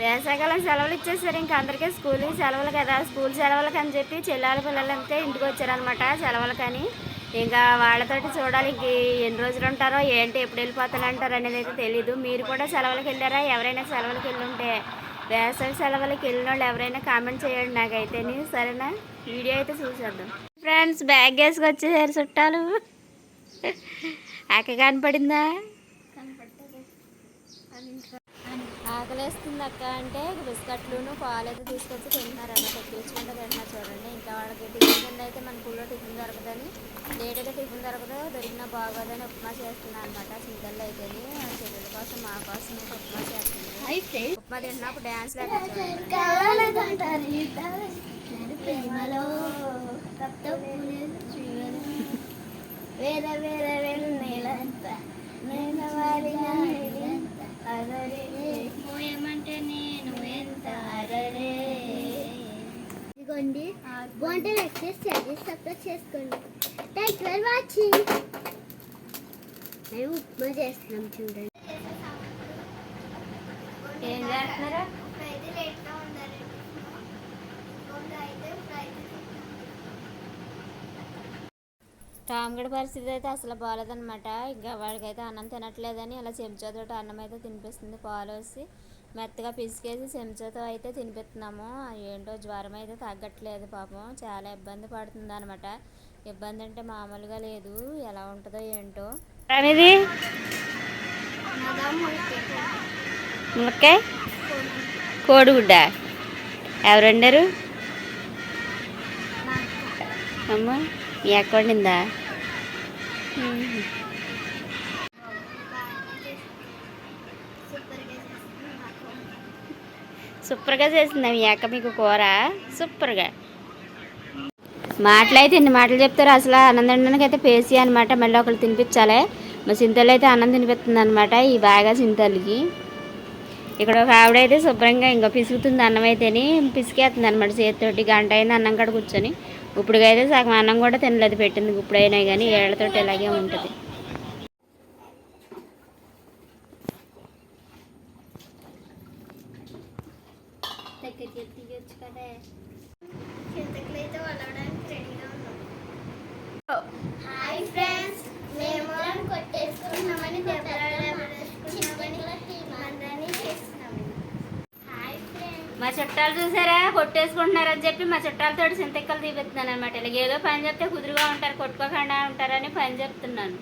వేసవికాలం సెలవులు ఇచ్చేసారు. ఇంకా అందరికీ స్కూల్ సెలవులు కదా. స్కూల్ సెలవులకు అని చెప్పి చెల్లాల పిల్లలంతా ఇంటికి వచ్చారనమాట సెలవులకని. ఇంకా వాళ్ళతోటి చూడాలి ఇంక ఎన్ని రోజులు ఉంటారో ఏంటి ఎప్పుడు వెళ్ళిపోతానంటారు అనేది అయితే తెలీదు. మీరు కూడా సెలవులకు వెళ్ళారా? ఎవరైనా సెలవులకు వెళ్ళి ఉంటే వేసవి సెలవులకు వెళ్ళిన వాళ్ళు ఎవరైనా కామెంట్ చేయండి నాకైతే సరేనా? వీడియో అయితే చూసేద్దాం. ఫ్రెండ్స్ బ్యాగ్ వేసుకొచ్చేసారు చుట్టాలు. అక్క కనపడిందా? ఆకలేస్తుంది అక్క అంటే బిస్కెట్లును పాలు అయితే తీసుకొచ్చి తింటున్నారు అన్న తెప్పించుకుంటే తింటున్నారు చూడండి. ఇంకా వాళ్ళకి టిఫిన్ కింద అయితే మన ఊళ్ళో టిఫిన్ దొరకదని లేట్ అయితే టిఫిన్ దొరకదు దొరికినా బాగోదని ఉప్మా చేస్తున్నాను అనమాట సింగల్లో అయితే చెల్లెల కోసం మా కోసం ఉప్మా చేస్తుంది. ఉప్మా తింటున్నప్పుడు డ్యాన్స్ వేరే వేరే ఇదిగోండి బాగుంటే లైక్ చేసి షేర్ చేసి సబ్స్క్రైబ్ చేసుకోండి థ్యాంక్ ఫర్ వాచింగ్ మేము ఉప్మా చేస్తున్నాం చూడండి ఏం చేస్తున్నారా రామగడి పరిస్థితి అయితే అసలు బాగాలేదనమాట ఇంకా వాడికైతే అన్నం తినట్లేదని అలా చెంచాతో అన్నం అయితే తినిపిస్తుంది పాలు వేసి. మెత్తగా పిసికేసి చెంచాతో అయితే తినిపిస్తున్నాము. ఏంటో జ్వరం అయితే తగ్గట్లేదు పాపం. చాలా ఇబ్బంది పడుతుంది అనమాట ఇబ్బంది అంటే మామూలుగా లేదు. ఎలా ఉంటుందో ఏంటో. ఇది ములక్కాయ కోడిగుడ్డ. ఎవరు వండారు? అమ్మ మీ అక్క వండిందా? సూపర్గా చేసింది మీ అక్క మీకు కూర? సూపర్గా. మాటలైతే ఎన్ని మాటలు చెప్తారు. అసలు అన్నం తినడానికి అయితే పేసి అనమాట మళ్ళీ ఒకళ్ళు తినిపించాలి. మా సింతలు అయితే అన్నం తినిపిస్తుంది అనమాట ఈ బాగా సింతలకి ఇక్కడ ఒక ఆవిడ అయితే శుభ్రంగా ఇంకా పిసుకుతుంది అన్నం అయితేని పిసికేస్తుంది అనమాట చేతితోటి గంట అయినా అన్నం కాడ కూర్చొని. ఇప్పుడుకైతే సగం అన్నం కూడా తినలేదు పెట్టింది ఇప్పుడైనా కానీ ఏళ్ళతో ఇలాగే ఉంటుంది. దగ్గరికి తీయొచ్చు కదా. మా చుట్టాలు చూసారా? కొట్టేసుకుంటున్నారని చెప్పి మా చుట్టాలతో సింతెక్కలు తీపిస్తున్నాను అనమాట ఇలాగ ఏదో పని చెప్తే కుదురుగా ఉంటారు కొట్టుకోకుండా ఉంటారని పని చెప్తున్నాను.